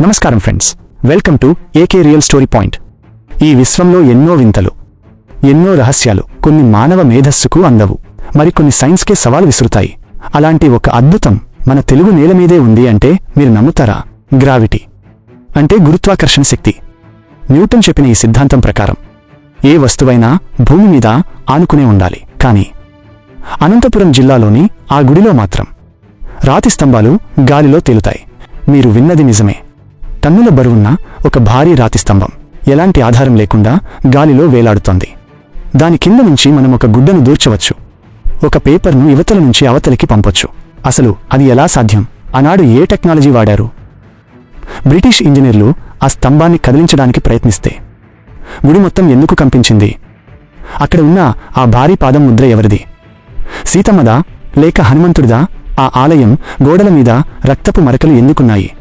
నమస్కారం friends. Welcome to A K real story point ఈ విశ్వంలో ఎన్నో వింతలు ఎన్నో రహస్యాలు కొన్ని మానవ మేధస్సుకు అందవు. మరికొన్ని సైన్స్కే సవాలు విసురుతాయి. అలాంటి ఒక అద్భుతం మన తెలుగు నేల మీదే ఉంది అంటే మీరు నమ్ముతారా? గ్రావిటీ. అంటే గురుత్వాకర్షణ శక్తి. న్యూటన్ చెప్పిన ఈ సిద్ధాంతం ప్రకారం ఏ వస్తువైనా భూమి మీద ఆనుకునే ఉండాలి. కానీ అనంతపురం జిల్లాలోని ఆ గుడిలో మాత్రం రాతి స్తంభాలు గాలిలో తేలుతాయి. మీరు విన్నది నిజమే. టన్నుల బరువున్న ఒక భారీ రాతి స్తంభం. ఎలాంటి ఆధారం లేకుండా గాలిలో వేలాడుతోంది. దాని కింద నుంచి మనం ఒక గుడ్డను దూర్చవచ్చు. ఒక పేపర్ను యువతల నుంచి అవతలికి పంపొచ్చు. అసలు అది ఎలా సాధ్యం? ఆనాడు ఏ టెక్నాలజీ వాడారు? బ్రిటిష్ ఇంజనీర్లు ఆ స్తంభాన్ని కదిలించడానికి ప్రయత్నిస్తే. గుడి మొత్తం ఎందుకు కంపించింది? అక్కడ ఉన్న ఆ భారీ పాదం ముద్ర ఎవరిది? సీతమ్మదా లేక హనుమంతుడిదా? ఆ ఆలయం గోడల మీద రక్తపు మరకలు ఎందుకున్నాయి?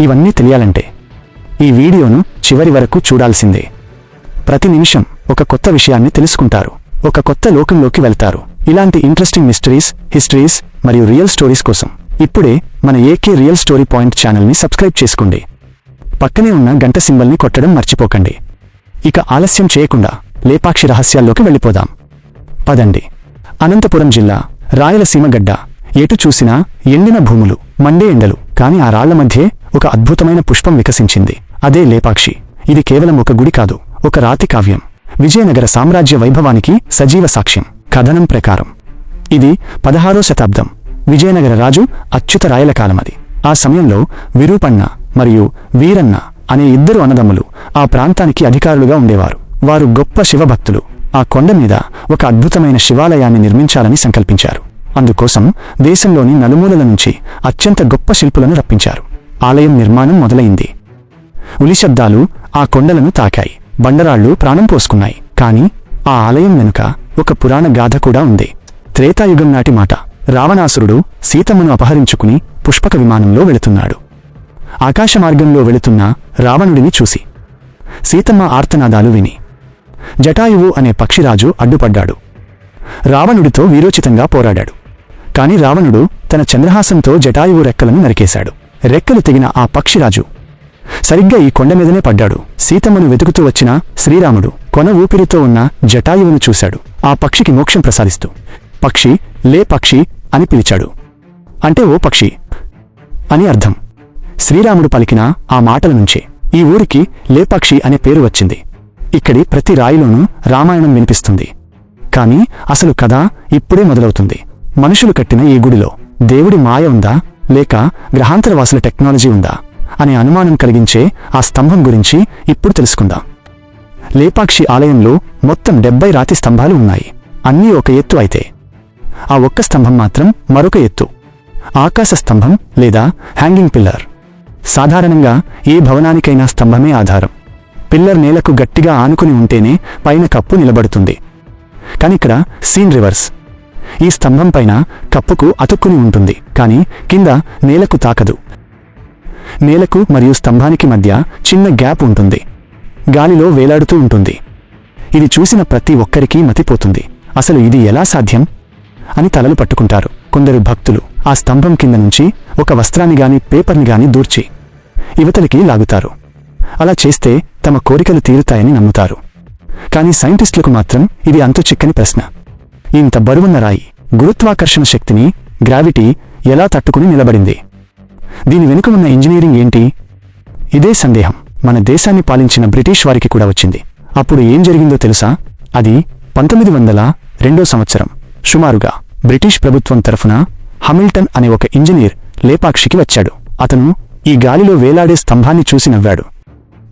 ఇవన్నీ తెలియాలంటే ఈ వీడియోను చివరి వరకు చూడాల్సిందే. ప్రతి నిమిషం ఒక కొత్త విషయాన్ని తెలుసుకుంటారు. ఒక కొత్త లోకంలోకి వెళ్తారు. ఇలాంటి ఇంట్రెస్టింగ్ మిస్టరీస్ హిస్టరీస్ మరియు రియల్ స్టోరీస్ కోసం ఇప్పుడే మన A K real story point ఛానల్ని సబ్స్క్రైబ్ చేసుకోండి. పక్కనే ఉన్న గంట సింబల్ని కొట్టడం మర్చిపోకండి. ఇక ఆలస్యం చేయకుండా లేపాక్షి రహస్యాల్లోకి వెళ్ళిపోదాం. పదండి. అనంతపురం జిల్లా రాయలసీమ గడ్డ ఎటు చూసినా ఎండిన భూములు మండే ఎండలు కాని ఆ రాళ్ళ మధ్యే ఒక అద్భుతమైన పుష్పం వికసించింది. అదే లేపాక్షి. ఇది కేవలం ఒక గుడి కాదు ఒక రాతి కావ్యం. విజయనగర సామ్రాజ్య వైభవానికి సజీవ సాక్ష్యం. కథనం ప్రకారం. ఇది పదహారో శతాబ్దం. విజయనగర రాజు అచ్యుత రాయల కాలమది. ఆ సమయంలో విరూపన్న మరియు వీరన్న అనే ఇద్దరు అన్నదమ్ములు ఆ ప్రాంతానికి అధికారులుగా ఉండేవారు. వారు గొప్ప శివభక్తులు. ఆ కొండ మీద ఒక అద్భుతమైన శివాలయాన్ని నిర్మించాలని సంకల్పించారు. అందుకోసం దేశంలోని నలుమూలల నుంచి అత్యంత గొప్ప శిల్పులను రప్పించారు. ఆలయం నిర్మాణం మొదలైంది. ఉలి శబ్దాలు ఆ కొండలను తాకాయి. బండరాళ్ళు ప్రాణం పోసుకున్నాయి. కాని ఆ ఆలయం వెనుక ఒక పురాణ గాథ కూడా ఉంది. త్రేతాయుగం నాటి మాట. రావణాసురుడు సీతమ్మను అపహరించుకుని పుష్పక విమానంలో వెళుతున్నాడు. ఆకాశమార్గంలో వెళుతున్న రావణుడిని చూసి. సీతమ్మ ఆర్తనాదాలు విని. జటాయువు అనే పక్షిరాజు అడ్డుపడ్డాడు. రావణుడితో వీరోచితంగా పోరాడాడు. కాని రావణుడు తన చంద్రహాసంతో జటాయువు రెక్కలను నరికేశాడు. రెక్కలు తెగిన ఆ పక్షిరాజు. సరిగ్గా ఈ కొండ మీదనే పడ్డాడు. సీతమ్మను వెతుకుతూ వచ్చిన శ్రీరాముడు కొన ఊపిరితో ఉన్న జటాయువును చూశాడు. ఆ పక్షికి మోక్షం ప్రసాదిస్తూ పక్షి లే పక్షి అని పిలిచాడు. అంటే ఓ పక్షి అని అర్థం. శ్రీరాముడు పలికిన ఆ మాటల నుంచే ఈ ఊరికి లేపాక్షి అనే పేరు వచ్చింది. ఇక్కడి ప్రతి రాయిలోనూ రామాయణం వినిపిస్తుంది. కాని అసలు కథ ఇప్పుడే మొదలవుతుంది. మనుషులు కట్టిన ఈ గుడిలో దేవుడి మాయ ఉందా? లేక గ్రహాంతరవాసుల టెక్నాలజీ ఉందా అనే అనుమానం కలిగించే ఆ స్తంభం గురించి ఇప్పుడు తెలుసుకుందాం. లేపాక్షి ఆలయంలో మొత్తం డెబ్బై రాతి స్తంభాలు ఉన్నాయి. అన్నీ ఒక ఎత్తు అయితే. ఆ ఒక్క స్తంభం మాత్రం మరొక ఎత్తు. ఆకాశ స్తంభం లేదా హ్యాంగింగ్ పిల్లర్ సాధారణంగా ఏ భవనానికైనా స్తంభమే ఆధారం. పిల్లర్ నేలకు గట్టిగా ఆనుకుని ఉంటేనే పైన కప్పు నిలబడుతుంది. కానిక్కడ సీన్ రివర్స్. ఈ స్తంభం పైన కప్పుకు అతుక్కుని ఉంటుంది కాని కింద నేలకు తాకదు. నేలకు మరియు స్తంభానికి మధ్య చిన్న గ్యాప్ ఉంటుంది. గాలిలో వేలాడుతూ ఉంటుంది. ఇది చూసిన ప్రతి ఒక్కరికీ మతిపోతుంది. అసలు ఇది ఎలా సాధ్యం? అని తలలు పట్టుకుంటారు. కొందరు భక్తులు ఆ స్తంభం కింద నుంచి ఒక వస్త్రాన్ని గాని పేపర్ని గాని దూర్చి యువతలకి లాగుతారు. అలా చేస్తే తమ కోరికలు తీరుతాయని నమ్ముతారు. కానీ సైంటిస్టులకు మాత్రం ఇది అంతు చిక్కని ప్రశ్న. ఇంత బరువున్న రాయి గురుత్వాకర్షణ శక్తిని గ్రావిటీ ఎలా తట్టుకుని నిలబడింది? దీని వెనుక ఉన్న ఇంజనీరింగ్ ఏంటి? ఇదే సందేహం మన దేశాన్ని పాలించిన బ్రిటిష్ వారికి కూడా వచ్చింది. అప్పుడు ఏం జరిగిందో తెలుసా? అది పంతొమ్మిది వందల రెండో సంవత్సరం. సుమారుగా బ్రిటిష్ ప్రభుత్వం తరఫున హమిల్టన్ అనే ఒక ఇంజనీర్ లేపాక్షికి వచ్చాడు. అతను ఈ గాలిలో వేలాడే స్తంభాన్ని చూసి నవ్వాడు.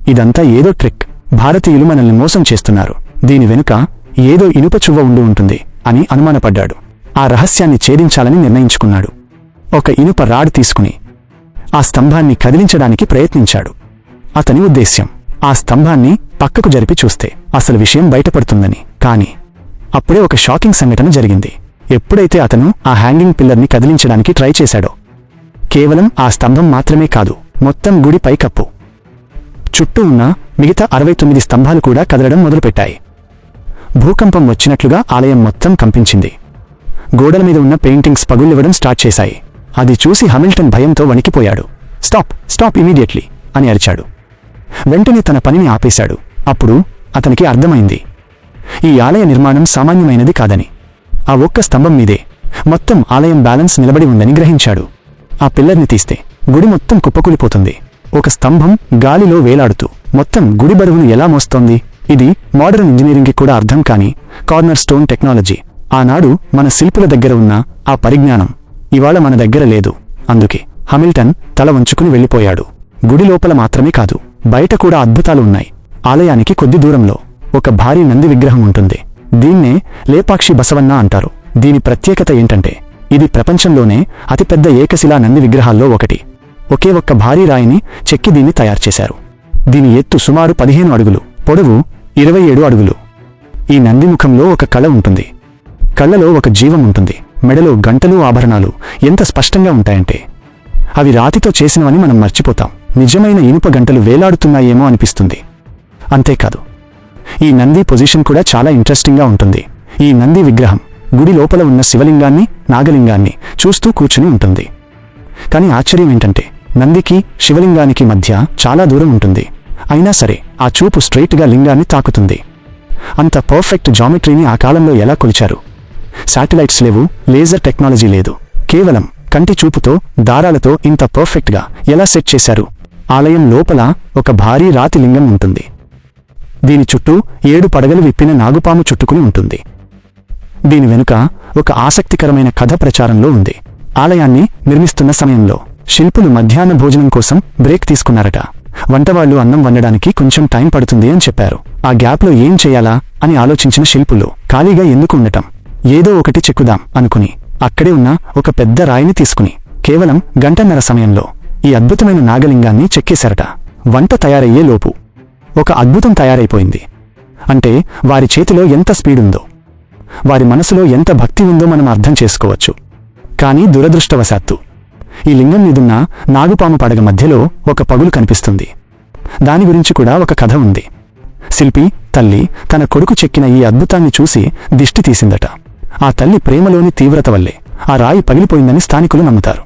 ఇదంతా ఏదో ట్రిక్. భారతీయులు మనల్ని మోసం చేస్తున్నారు. దీని వెనుక ఏదో ఇనుప చువ్వ ఉండి ఉంటుంది. అని అనుమానపడ్డాడు. ఆ రహస్యాన్ని ఛేదించాలని నిర్ణయించుకున్నాడు. ఒక ఇనుప రాడ్ తీసుకుని ఆ స్తంభాన్ని కదిలించడానికి ప్రయత్నించాడు. అతని ఉద్దేశ్యం ఆ స్తంభాన్ని పక్కకు జరిపి చూస్తే అసలు విషయం బయటపడుతుందని. కాని అప్పుడే ఒక షాకింగ్ సంఘటన జరిగింది. ఎప్పుడైతే అతను ఆ హ్యాంగింగ్ పిల్లర్ని కదిలించడానికి ట్రై చేశాడో కేవలం ఆ స్తంభం మాత్రమే కాదు మొత్తం గుడి పైకప్పు. చుట్టూ ఉన్న మిగతా అరవై తొమ్మిది స్తంభాలు కూడా కదలడం మొదలుపెట్టాయి. భూకంపం వచ్చినట్లుగా ఆలయం మొత్తం కంపించింది. గోడల మీద ఉన్న పెయింటింగ్స్ పగుళ్ళివ్వడం స్టార్ట్ చేశాయి. అది చూసి హమిల్టన్ భయంతో వణికిపోయాడు. స్టాప్! Stop immediately! అని అరిచాడు. వెంటనే తన పనిని ఆపేశాడు. అప్పుడు అతనికి అర్థమైంది. ఈ ఆలయ నిర్మాణం సామాన్యమైనది కాదని. ఆ ఒక్క స్తంభం మీదే మొత్తం ఆలయం బ్యాలెన్స్ నిలబడి ఉందని గ్రహించాడు. ఆ పిల్లర్ని తీస్తే గుడి మొత్తం కుప్పకూలిపోతుంది. ఒక స్తంభం గాలిలో వేలాడుతూ మొత్తం గుడి బరువును ఎలా మోస్తోంది? ఇది మోడర్న్ ఇంజనీరింగ్కి కూడా అర్థం కాని కార్నర్ స్టోన్ టెక్నాలజీ. ఆనాడు మన శిల్పుల దగ్గర ఉన్న ఆ పరిజ్ఞానం ఇవాళ మన దగ్గర లేదు. అందుకే హమిల్టన్ తల వంచుకుని వెళ్ళిపోయాడు. గుడి లోపల మాత్రమే కాదు బయట కూడా అద్భుతాలు ఉన్నాయి. ఆలయానికి కొద్ది దూరంలో ఒక భారీ నంది విగ్రహం ఉంటుంది. దీన్నే లేపాక్షి బసవన్న అంటారు. దీని ప్రత్యేకత ఏంటంటే ఇది ప్రపంచంలోనే అతిపెద్ద ఏకశిలా నంది విగ్రహాల్లో ఒకటి. ఒకే ఒక్క భారీ రాయిని చెక్కి దీన్ని తయారుచేశారు దీని ఎత్తు సుమారు పదిహేను అడుగులు. పొడవు ఇరవై ఏడు అడుగులు. ఈ నంది ముఖంలో ఒక కళ ఉంటుంది. కళ్ళలో ఒక జీవం ఉంటుంది. మెడలో గంటలు ఆభరణాలు. ఎంత స్పష్టంగా ఉంటాయంటే. అవి రాతితో చేసినవని మనం మర్చిపోతాం. నిజమైన ఇనుప గంటలు వేలాడుతున్నాయేమో అనిపిస్తుంది. అంతేకాదు ఈ నంది పొజిషన్ కూడా చాలా ఇంట్రెస్టింగ్గా ఉంటుంది. ఈ నంది విగ్రహం గుడి లోపల ఉన్న శివలింగాన్ని నాగలింగాన్ని చూస్తూ కూర్చుని ఉంటుంది. కాని ఆశ్చర్యం ఏంటంటే నందికి శివలింగానికి మధ్య చాలా దూరం ఉంటుంది. అయినా సరే ఆ చూపు స్ట్రెయిట్గా లింగాన్ని తాకుతుంది. అంత పర్ఫెక్ట్ జామెట్రీని ఆ కాలంలో ఎలా కొలిచారు? శాటిలైట్స్ లేవు లేజర్ టెక్నాలజీ లేదు. కేవలం కంటి చూపుతో దారాలతో ఇంత పర్ఫెక్ట్గా ఎలా సెట్ చేశారు? ఆలయం లోపల ఒక భారీ రాతి లింగం ఉంటుంది. దీని చుట్టూ ఏడు పడగలు విప్పిన నాగుపాము చుట్టుకుని ఉంటుంది. దీని వెనుక ఒక ఆసక్తికరమైన కథ ప్రచారంలో ఉంది. ఆలయాన్ని నిర్మిస్తున్న సమయంలో శిల్పులు మధ్యాహ్న భోజనం కోసం బ్రేక్ తీసుకున్నారట. వంటవాళ్ళు అన్నం వండడానికి కొంచెం టైం పడుతుంది అని చెప్పారు. ఆ గ్యాప్లో ఏం చేయాలా అని ఆలోచించిన శిల్పులు ఖాళీగా ఎందుకు ఉండటం? ఏదో ఒకటి చెక్కుదాం అనుకుని అక్కడే ఉన్న ఒక పెద్ద రాయిని తీసుకుని కేవలం గంటన్నర సమయంలో ఈ అద్భుతమైన నాగలింగాన్ని చెక్కేశారట. వంట తయారయ్యే లోపు ఒక అద్భుతం తయారైపోయింది. అంటే వారి చేతిలో ఎంత స్పీడుందో వారి మనసులో ఎంత భక్తి ఉందో మనం అర్థం చేసుకోవచ్చు. కానీ దురదృష్టవశాత్తు ఈ లింగం మీదున్న నాగుపాము పడగ మధ్యలో ఒక పగులు కనిపిస్తుంది. దాని గురించి కూడా ఒక కథ ఉంది. శిల్పి తల్లి తన కొడుకు చెక్కిన ఈ అద్భుతాన్ని చూసి దిష్టి తీసిందట. ఆ తల్లి ప్రేమలోని తీవ్రత వల్లే ఆ రాయి పగిలిపోయిందని స్థానికులు నమ్ముతారు.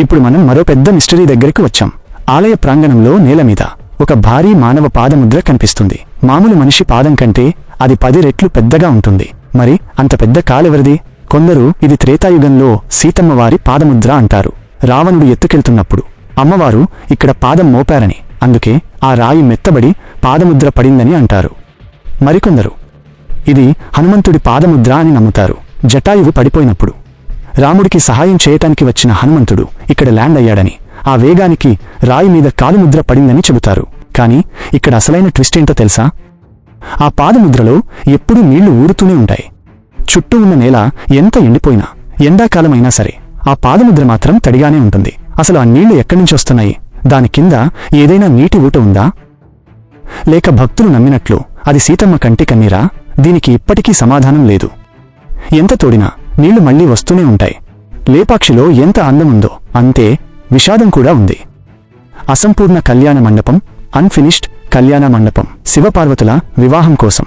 ఇప్పుడు మనం మరో పెద్ద మిస్టరీ దగ్గరికి వచ్చాం. ఆలయ ప్రాంగణంలో నేల మీద ఒక భారీ మానవ పాదముద్ర కనిపిస్తుంది. మామూలు మనిషి పాదం కంటే అది పది రెట్లు పెద్దగా ఉంటుంది. మరి అంత పెద్ద కాలెవరిది? కొందరు ఇది త్రేతాయుగంలో సీతమ్మవారి పాదముద్ర అంటారు. రావణుడు ఎత్తుకెళ్తున్నప్పుడు అమ్మవారు ఇక్కడ పాదం మోపారని అందుకే ఆ రాయి మెత్తబడి పాదముద్ర పడిందని అంటారు. మరికొందరు ఇది హనుమంతుడి పాదముద్ర అని నమ్ముతారు. జటాయువు పడిపోయినప్పుడు రాముడికి సహాయం చేయటానికి వచ్చిన హనుమంతుడు ఇక్కడ ల్యాండ్ అయ్యాడని ఆ వేగానికి రాయి మీద కాలుముద్ర పడిందని చెబుతారు. కాని ఇక్కడ అసలైన ట్విస్ట్ ఏంటో తెలుసా? ఆ పాదముద్రలో ఎప్పుడూ నీళ్ళు ఊరుతూనే ఉంటాయి. చుట్టూ ఉన్న నేల ఎంత ఎండిపోయినా ఎండాకాలమైనా సరే ఆ పాదముద్ర మాత్రం తడిగానే ఉంటుంది. అసలు ఆ నీళ్ళు ఎక్కడి నుంచి వస్తున్నాయి? దాని కింద ఏదైనా నీటి ఊట ఉందా? లేక భక్తులు నమ్మినట్లు అది సీతమ్మ కంటి కన్నీరా? దీనికి ఇప్పటికీ సమాధానం లేదు. ఎంత తోడినా నీళ్ళు మళ్ళీ వస్తూనే ఉంటాయి. లేపాక్షిలో ఎంత అందం ఉందో అంతే విషాదం కూడా ఉంది. అసంపూర్ణ కళ్యాణ మండపం అన్ఫినిష్డ్ కళ్యాణ మండపం శివపార్వతుల వివాహం కోసం.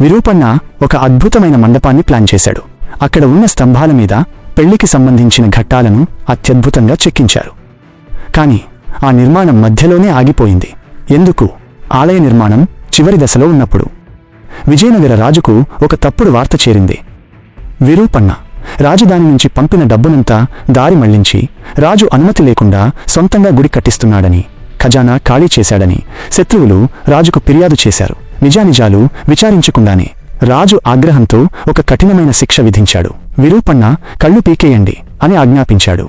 విరూపన్న ఒక అద్భుతమైన మండపాన్ని ప్లాన్ చేశాడు. అక్కడ ఉన్న స్తంభాల మీద పెళ్ళికి సంబంధించిన ఘట్టాలను అత్యద్భుతంగా చెక్కించారు. కాని ఆ నిర్మాణం మధ్యలోనే ఆగిపోయింది. ఎందుకు? ఆలయ నిర్మాణం చివరి దశలో ఉన్నప్పుడు. విజయనగర రాజుకు ఒక తప్పుడు వార్త చేరింది. విరూపన్న రాజధాని నుంచి పంపిన డబ్బునంతా దారి మళ్ళించి రాజు అనుమతి లేకుండా సొంతంగా గుడి కట్టిస్తున్నాడని ఖజానా ఖాళీ చేశాడని శత్రువులు రాజుకు ఫిర్యాదు చేశారు. నిజానిజాలు విచారించకుండానే రాజు ఆగ్రహంతో ఒక కఠినమైన శిక్ష విధించాడు. విరూపన్న కళ్ళు పీకేయండి అని ఆజ్ఞాపించాడు.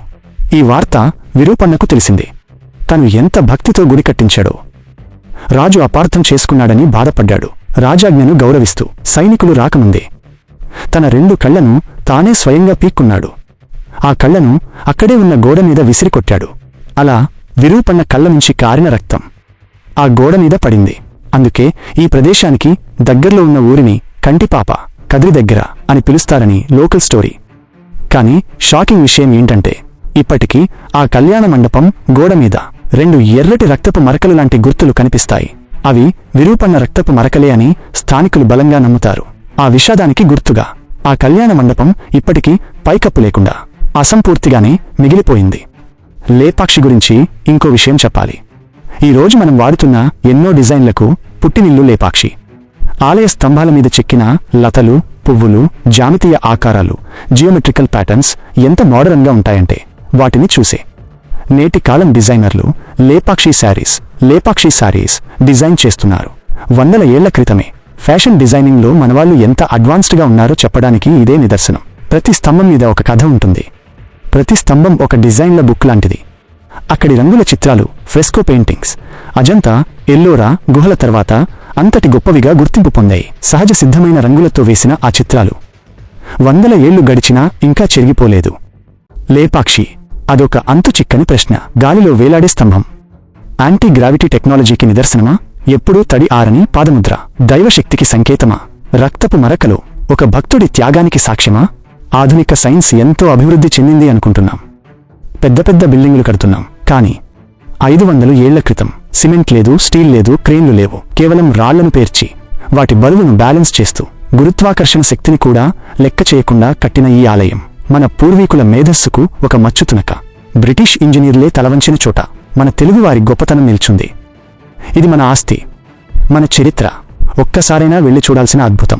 ఈ వార్త విరూపన్నకు తెలిసింది. తను ఎంత భక్తితో గుడి కట్టించాడో. రాజు అపార్థం చేసుకున్నాడని బాధపడ్డాడు. రాజాజ్ఞను గౌరవిస్తూ సైనికులు రాకముందే. తన రెండు కళ్ళను తానే స్వయంగా పీక్కున్నాడు. ఆ కళ్ళను అక్కడే ఉన్న గోడ మీద విసిరికొట్టాడు అలా విరూపన్న కళ్ళ నుంచి కారిన రక్తం. ఆ గోడ మీద పడింది. అందుకే ఈ ప్రదేశానికి దగ్గర్లో ఉన్న ఊరిని కంటిపాప కదిరి దగ్గర అని పిలుస్తారని లోకల్ స్టోరీ. కాని షాకింగ్ విషయం ఏంటంటే ఇప్పటికీ ఆ కళ్యాణ మండపం గోడ మీద రెండు ఎర్రటి రక్తపు మరకలు లాంటి గుర్తులు కనిపిస్తాయి. అవి విరూపన్న రక్తపు మరకలే అని స్థానికులు బలంగా నమ్ముతారు. ఆ విషాదానికి గుర్తుగా ఆ కళ్యాణ మండపం ఇప్పటికీ పైకప్పు లేకుండా అసంపూర్తిగానే మిగిలిపోయింది. లేపాక్షి గురించి ఇంకో విషయం చెప్పాలి. ఈ రోజు మనం వాడుతున్న ఎన్నో డిజైన్లకు పుట్టినిల్లు లేపాక్షి. ఆలయ స్తంభాల మీద చెక్కిన లతలు పువ్వులు జామితీయ ఆకారాలు జియోమెట్రికల్ ప్యాటర్న్స్ ఎంత మోడర్న్గా ఉంటాయంటే వాటిని చూసే. నేటి కాలం డిజైనర్లు Lepakshi saris Lepakshi saris design చేస్తున్నారు. వందల ఏళ్ళ క్రితమే ఫ్యాషన్ డిజైనింగ్లో మనవాళ్ళు ఎంత అడ్వాన్స్డ్గా ఉన్నారో చెప్పడానికి ఇదే నిదర్శనం. ప్రతి స్తంభం మీద ఒక కథ ఉంటుంది. ప్రతి స్తంభం ఒక డిజైన్ల బుక్ లాంటిది. అక్కడి రంగుల చిత్రాలు ఫ్రెస్కో పెయింటింగ్స్. అజంతా ఎల్లోరా గుహల తర్వాత అంతటి గొప్పవిగా గుర్తింపు పొందాయి. సహజ సిద్ధమైన రంగులతో వేసిన ఆ చిత్రాలు. వందల ఏళ్ళు గడిచినా ఇంకా చెరిగిపోలేదు. లేపాక్షి అదొక అంతు చిక్కని ప్రశ్న. గాలిలో వేలాడే స్తంభం. యాంటీ గ్రావిటీ టెక్నాలజీకి నిదర్శనమా? ఎప్పుడూ తడి ఆరని పాదముద్ర. దైవశక్తికి సంకేతమా? రక్తపు మరకలో ఒక భక్తుడి త్యాగానికి సాక్ష్యమా? ఆధునిక సైన్స్ ఎంతో అభివృద్ధి చెందింది అనుకుంటున్నాం. పెద్ద పెద్ద బిల్డింగులు కడుతున్నాం. కానీ ఐదు వందలు ఏళ్ళ క్రితం. సిమెంట్ లేదు స్టీల్ లేదు క్రేన్లు లేవు. కేవలం రాళ్ళను పేర్చి వాటి బరువును బ్యాలెన్స్ చేస్తూ గురుత్వాకర్షణ శక్తిని కూడా లెక్క చేయకుండా కట్టిన ఈ ఆలయం మన పూర్వీకుల మేధస్సుకు ఒక మచ్చుతునక బ్రిటిష్ ఇంజనీర్లే తలవంచిన చోట మన తెలుగువారి గొప్పతనం నిల్చుంది. ఇది మన ఆస్తి మన చరిత్ర. ఒక్కసారైనా వెళ్ళి చూడాల్సిన అద్భుతం.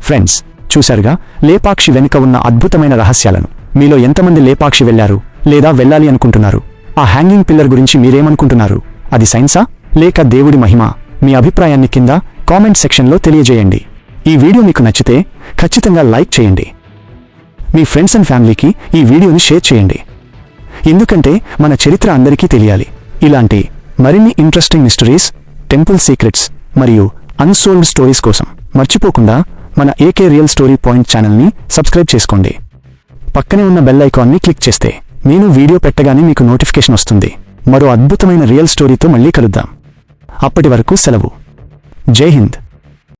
ఫ్రెండ్స్ చూశారుగా? లేపాక్షి వెనుక ఉన్న అద్భుతమైన రహస్యాలను. మీలో ఎంతమంది లేపాక్షి వెళ్ళారు లేదా వెళ్ళాలి అనుకుంటున్నారు? ఆ హ్యాంగింగ్ పిల్లర్ గురించి మీరేమనుకుంటున్నారు? అది సైన్సా? లేక దేవుడి మహిమ? మీ అభిప్రాయాన్ని కింద కామెంట్ సెక్షన్లో తెలియజేయండి. ఈ వీడియో మీకు నచ్చితే ఖచ్చితంగా లైక్ చేయండి. మీ ఫ్రెండ్స్ అండ్ ఫ్యామిలీకి ఈ వీడియోని షేర్ చేయండి. ఎందుకంటే మన చరిత్ర అందరికీ తెలియాలి. ఇలాంటి మరిన్ని ఇంట్రెస్టింగ్ మిస్టరీస్ టెంపుల్ సీక్రెట్స్ మరియు అన్సోల్డ్ స్టోరీస్ కోసం మర్చిపోకుండా మన A K real story point ఛానల్ని సబ్స్క్రైబ్ చేసుకోండి. పక్కనే ఉన్న బెల్ ఐకాన్ని క్లిక్ చేస్తే నేను వీడియో పెట్టగానే మీకు నోటిఫికేషన్ వస్తుంది. మరో అద్భుతమైన రియల్ స్టోరీతో మళ్ళీ కలుద్దాం. అప్పటి వరకు సెలవు. జై హింద్.